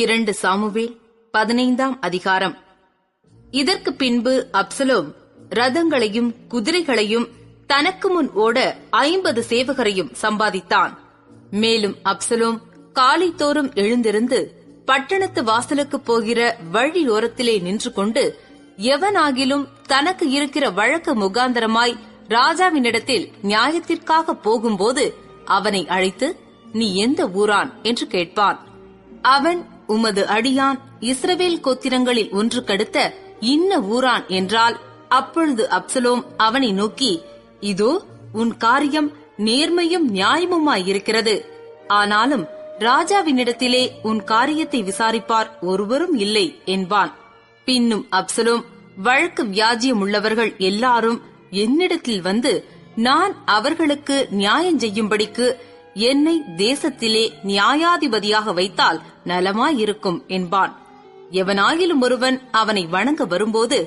இரண்டு சாமுவேல் பதினைந்தாம் அதிகாரம். இதற்கு பின்பு அப்சலோம் ரதங்களையும் குதிரைகளையும் தனக்கு முன் ஓட ஐம்பது சேவகரையும் சம்பாதித்தான். மேலும் அப்சலோம் காலைத்தோறும் எழுந்திருந்து பட்டணத்து வாசலுக்கு போகிற வழியோரத்திலே நின்று கொண்டு எவனாகிலும் தனக்கு இருக்கிற வழக்கு முகாந்தரமாய் ராஜாவினிடத்தில் நியாயத்திற்காக போகும்போது அவனை அழைத்து நீ எந்த ஊரான்? என்று கேட்பான். அவன் உமது அடியான் இஸ்ரவேல் கோத்திரங்களில் ஒன்று கடுத்த இன்ன ஊரான் என்றால் அப்பொழுது அப்சலோம் அவனை நோக்கி இதோ உன் காரியம் நேர்மையும் நியாயமுமாயிருக்கிறது. ஆனாலும் ராஜாவினிடத்திலே உன் காரியத்தை விசாரிப்பார் ஒருவரும் இல்லை என்பான். பின்னும் அப்சலோம் வழக்கு வியாஜியம் உள்ளவர்கள் எல்லாரும் என்னிடத்தில் வந்து நான் அவர்களுக்கு நியாயம் செய்யும்படிக்கு என்னை தேசத்திலே நியாயாதிபதியாக வைத்தால் நலமாயிருக்கும் என்பான். எவனாயிலும் ஒருவன் அவனை வணங்க வரும்போது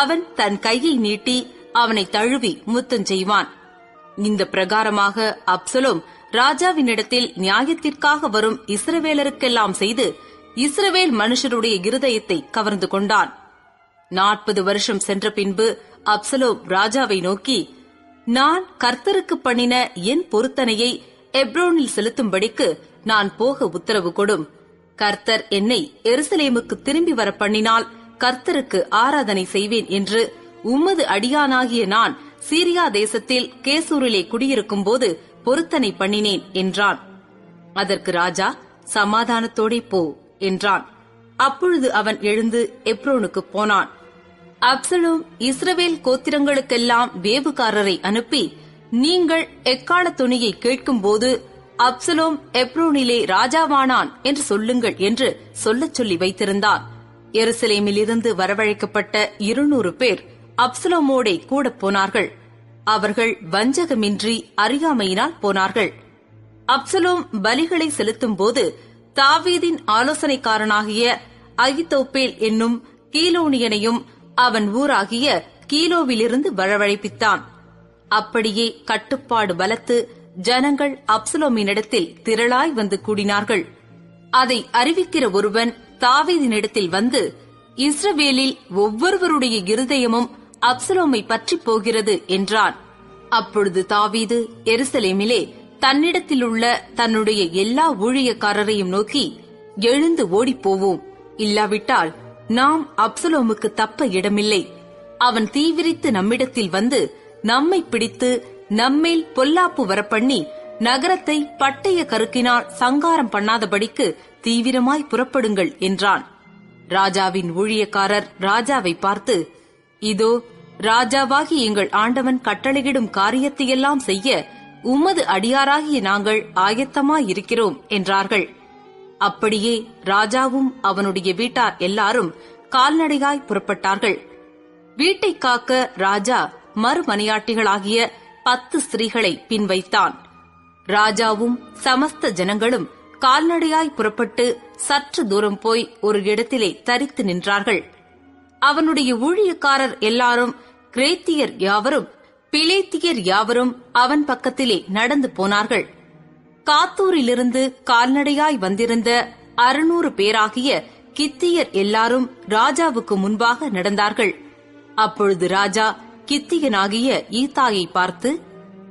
அவன் தன் கையை நீட்டி அவனை தழுவி முத்தம் செய்வான். இந்த பிரகாரமாக அப்சலோம் ராஜாவினிடத்தில் நியாயத்திற்காக வரும் இஸ்ரவேலருக்கெல்லாம் செய்து இஸ்ரவேல் மனுஷருடைய இருதயத்தை கவர்ந்து கொண்டான். நாற்பது வருஷம் சென்ற பின்பு அப்சலோம் ராஜாவை நோக்கி நான் கர்த்தருக்கு பண்ணின என் பொருத்தனையை எப்ரோனில் செலுத்தும்படிக்கு நான் போக உத்தரவு கொடும். கர்த்தர் என்னை எருசலேமுக்கு திரும்பி வர பண்ணினால் கர்த்தருக்கு ஆராதனை செய்வேன் என்று உம்மது அடியானாகிய நான் சீரியா தேசத்தில் கேசூரிலே குடியிருக்கும் போது பொருத்தனை பண்ணினேன் என்றான். அதற்கு ராஜா சமாதானத்தோடே போ என்றான். அப்பொழுது அவன் எழுந்து எப்ரோனுக்கு போனான். அப்சலோம் இஸ்ரவேல் கோத்திரங்களுக்கெல்லாம் வேவுகாரரை அனுப்பி நீங்கள் எக்கால துணியை கேட்கும்போது அப்சலோம் எப்ரோனிலே ராஜாவானான் என்று சொல்லுங்கள் என்று சொல்லச் சொல்லி வைத்திருந்தான் எருசலேமிலிருந்து வரவழைக்கப்பட்ட இருநூறு பேர் அப்சலோமோடே கூட போனார்கள். அவர்கள் வஞ்சகமின்றி அறியாமையினால் போனார்கள். அப்சலோம் பலிகளை செலுத்தும் போது தாவீதின் ஆலோசனைக்காரனாகிய அகிதோப்பேல் என்னும் கீலோனியனையும் அவன் ஊராகிய கீலோவிலிருந்து வரவழைப்பித்தான். அப்படியே கட்டுப்பாடு பலத்து ஜனங்கள் அப்சலோமினிடத்தில் திரளாய் வந்து கூடினார்கள். அதை அறிவிக்கிற ஒருவன் தாவீதினிடத்தில் வந்து இஸ்ரவேலில் ஒவ்வொருவருடைய இருதயமும் அப்சலோமை பற்றி போகிறது என்றான். அப்பொழுது தாவீது எருசலேமிலே தன்னிடத்திலுள்ள தன்னுடைய எல்லா ஊழியக்காரரையும் நோக்கி எழுந்து ஓடிப்போவோம். இல்லாவிட்டால் நாம் அப்சலோமுக்கு தப்ப இடமில்லை. அவன் தீவிரித்து நம்மிடத்தில் வந்து நம்மை பிடித்து நம்மேல் பொல்லாப்பு வரப்பண்ணி நகரத்தை பட்டய கருக்கினால் சங்காரம் பண்ணாதபடிக்கு தீவிரமாய் புறப்படுங்கள் என்றான். ராஜாவின் ஊழியக்காரர் ராஜாவை பார்த்து இதோ ராஜாவாகி எங்கள் ஆண்டவன் கட்டளையிடும் காரியத்தையெல்லாம் செய்ய உமது அடியாராகிய நாங்கள் ஆயத்தமாயிருக்கிறோம் என்றார்கள். அப்படியே ராஜாவும் அவனுடைய வீட்டார் எல்லாரும் கால்நடையாய் புறப்பட்டார்கள். வீட்டை காக்க ராஜா மறுமனையாட்டிகளாகிய பத்து ஸ்திரீகளை பின்வைத்தான். ராஜாவும் சமஸ்த ஜனங்களும் கால்நடையாய் புறப்பட்டு சற்று தூரம் போய் ஒரு இடத்திலே தரித்து நின்றார்கள். அவனுடைய ஊழியக்காரர் எல்லாரும் கிரேத்தியர் யாவரும் பிலேத்தியர் யாவரும் அவன் பக்கத்திலே நடந்து போனார்கள். காத்தூரிலிருந்து கால்நடையாய் வந்திருந்த அறுநூறு பேராகிய கித்தியர் எல்லாரும் ராஜாவுக்கு முன்பாக நடந்தார்கள். அப்பொழுது ராஜா கித்தியனாகிய ஈத்தாயை பார்த்து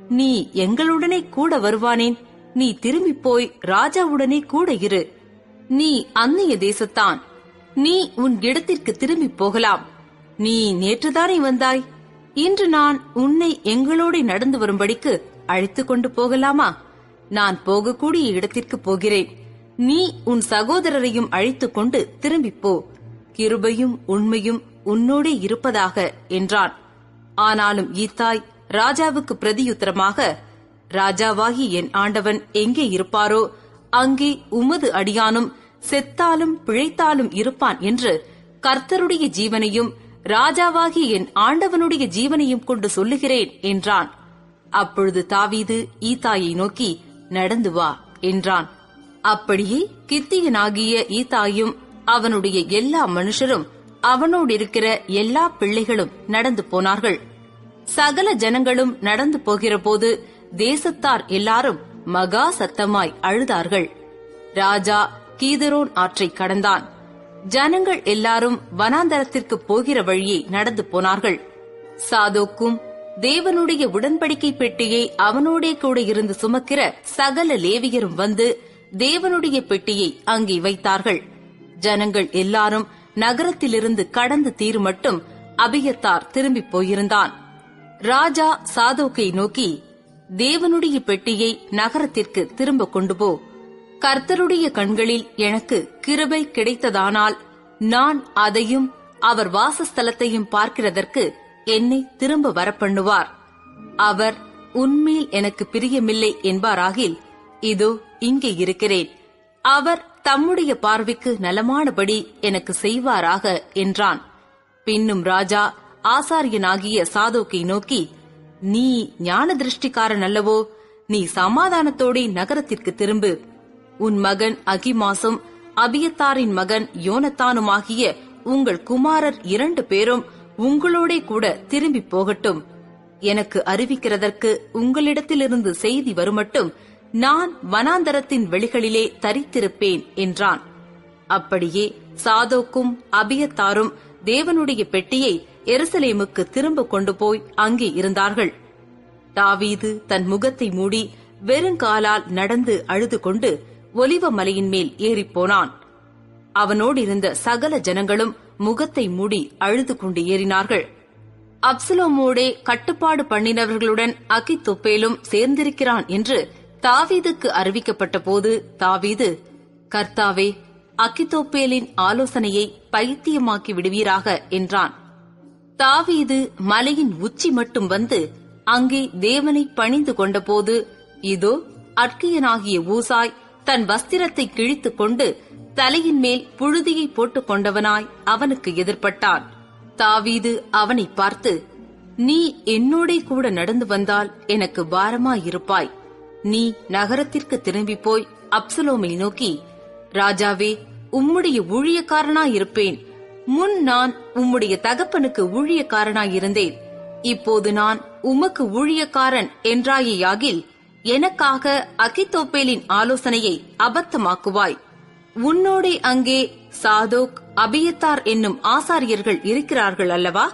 நீ எங்களுடனே கூட வருவானேன். நீ திரும்பி போய் ராஜாவுடனே கூட இரு. நீ அந்நிய தேசத்தான். நீ உன் இடத்திற்கு திரும்பி போகலாம். நீ நேற்றுதானே வந்தாய். இன்று நான் உன்னை எங்களோட நடந்து வரும்படிக்கு அழைத்துக் கொண்டு போகலாமா? நான் போகக்கூடிய இடத்திற்கு போகிறேன். நீ உன் சகோதரரையும் அழைத்துக் கொண்டு திரும்பிப் போ. கிருபையும் உண்மையும் உன்னோடே இருப்பதாக என்றான். ஆனாலும் ஈத்தாய் ராஜாவுக்கு பிரதியுத்தரமாக ராஜாவாகி என் ஆண்டவன் எங்கே இருப்பாரோ அங்கே உமது அடியானும் செத்தாலும் பிழைத்தாலும் இருப்பான் என்று கர்த்தருடைய ஜீவனையும் ராஜாவாகி என் ஆண்டவனுடைய ஜீவனையும் கொண்டு சொல்லுகிறேன் என்றான். அப்பொழுது தாவீது ஈத்தாயை நோக்கி நடந்து வா என்றான். அப்படியே கித்தியனாகிய ஈத்தாயும் அவனுடைய எல்லா மனுஷரும் அவனோடு இருக்கிற எல்லா பிள்ளைகளும் நடந்து போனார்கள். சகல ஜனங்களும் நடந்து போகிறபோது தேசத்தார் எல்லாரும் மகா சத்தமாய் அழுதார்கள். ராஜா கீதரோன் ஆற்றை கடந்தான். ஜனங்கள் எல்லாரும் வனாந்தரத்திற்கு போகிற வழியே நடந்து போனார்கள். சாதோக்கும் தேவனுடைய உடன்படிக்கை பெட்டியை அவனோடே கூட இருந்து சுமக்கிற சகல லேவியரும் வந்து தேவனுடைய பெட்டியை அங்கே வைத்தார்கள். ஜனங்கள் எல்லாரும் நகரத்திலிருந்து கடந்து தீர் மட்டும் அபியத்தார் திரும்பி போயிருந்தான். ராஜா சாதோக்கை நோக்கி தேவனுடைய பெட்டியை நகரத்திற்கு திரும்ப கொண்டு போ. கர்த்தருடைய கண்களில் எனக்கு கிருபை கிடைத்ததானால் நான் அதையும் அவர் வாசஸ்தலத்தையும் பார்க்கிறதற்கு என்னை திரும்ப வரப்பண்ணுவார். அவர் உண்மையில் எனக்கு பிரியமில்லை என்பாராகில் இதோ இங்கே இருக்கிறேன். அவர் தம்முடைய பார்வைக்கு நலமானபடி எனக்கு செய்வாராக என்றான். பின்னும் ராஜா ஆசாரியனாகிய சாதோக்கை நோக்கி நீ ஞான திருஷ்டிக்காரன் அல்லவோ? நீ சமாதானத்தோடே நகரத்திற்கு திரும்பு. உன் மகன் அகிமாசும் அபியத்தாரின் மகன் யோனத்தானுமாகிய உங்கள் குமாரர் இரண்டு பேரும் உங்களோடே கூட திரும்பி போகட்டும். எனக்கு அறிவிக்கிறதற்கு உங்களிடத்திலிருந்து செய்தி வருமட்டும். நான் வனாந்தரத்தின் வெளிகளிலே தரித்திருப்பேன் என்றான். அப்படியே சாதோக்கும் அபியத்தாரும் தேவனுடைய பெட்டியை எருசலேமுக்கு திரும்ப கொண்டு போய் அங்கே இருந்தார்கள். தாவீது தன் முகத்தை மூடி வெறுங்காலால் நடந்து அழுது கொண்டு ஒலிவ மலையின் மேல் ஏறிப்போனான் அவனோடு இருந்த சகல ஜனங்களும் முகத்தை மூடி அழுது கொண்டு ஏறினார்கள். அப்சலோமோடே கட்டுப்பாடு பண்ணினவர்களுடன் அகித்தொப்பேலும் சேர்ந்திருக்கிறான் என்று தாவீதுக்கு அறிவிக்கப்பட்ட போது தாவீது கர்த்தாவே அக்கிதோப்பேலின் ஆலோசனையை பைத்தியமாக்கி விடுவீராக என்றான். தாவீது மலையின் உச்சி மட்டும் வந்து அங்கே தேவனை பணிந்து கொண்டபோது இதோ அட்கியனாகிய ஊசாய் தன் வஸ்திரத்தை கிழித்துக் கொண்டு தலையின் மேல் புழுதியை போட்டுக் கொண்டவனாய் அவனுக்கு எதிர்பட்டான். தாவீது அவனை பார்த்து நீ என்னோட கூட நடந்து வந்தால் எனக்கு பாரமாயிருப்பாய். நீ நகரத்திற்கு திரும்பி போய் அப்சலோமை நோக்கி ராஜாவே உம்முடைய ஊழியக்காரனாயிருப்பேன். முன் நான் உம்முடைய தகப்பனுக்கு ஊழியக்காரனாயிருந்தேன். இப்போது நான் உமக்கு ஊழியக்காரன் என்றாயேயாகில் எனக்காக அகித்தோப்பேலின் ஆலோசனையை அபத்தமாக்குவாய். உன்னோடே அங்கே சாதோக் அபியத்தார் என்னும் ஆசாரியர்கள் இருக்கிறார்கள் அல்லவா?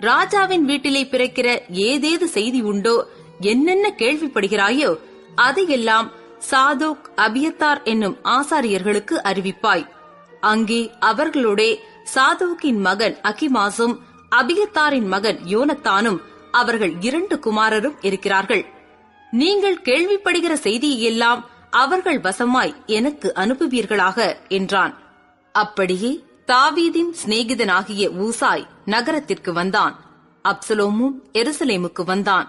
ராஜாவின் வீட்டிலே பிறக்கிற ஏதேது செய்தி உண்டோ? என்னென்ன கேள்விப்படுகிறாயோ அதையெல்லாம் சாதோக் அபியத்தார் என்னும் ஆசாரியர்களுக்கு அறிவிப்பாய். அங்கே அவர்களுடைய சாதோக்கின் மகன் அகிமாசும் அபியத்தாரின் மகன் யோனத்தானும் அவர்கள் இரண்டு குமாரரும் இருக்கிறார்கள். நீங்கள் கேள்விப்படுகிற செய்தியெல்லாம் அவர்கள் வசமாய் எனக்கு அனுப்புவீர்களாக என்றான். அப்படியே தாவீதின் சிநேகிதனாகிய ஊசாய் நகரத்திற்கு வந்தான். அப்சலோமும் எருசலேமுக்கு வந்தான்.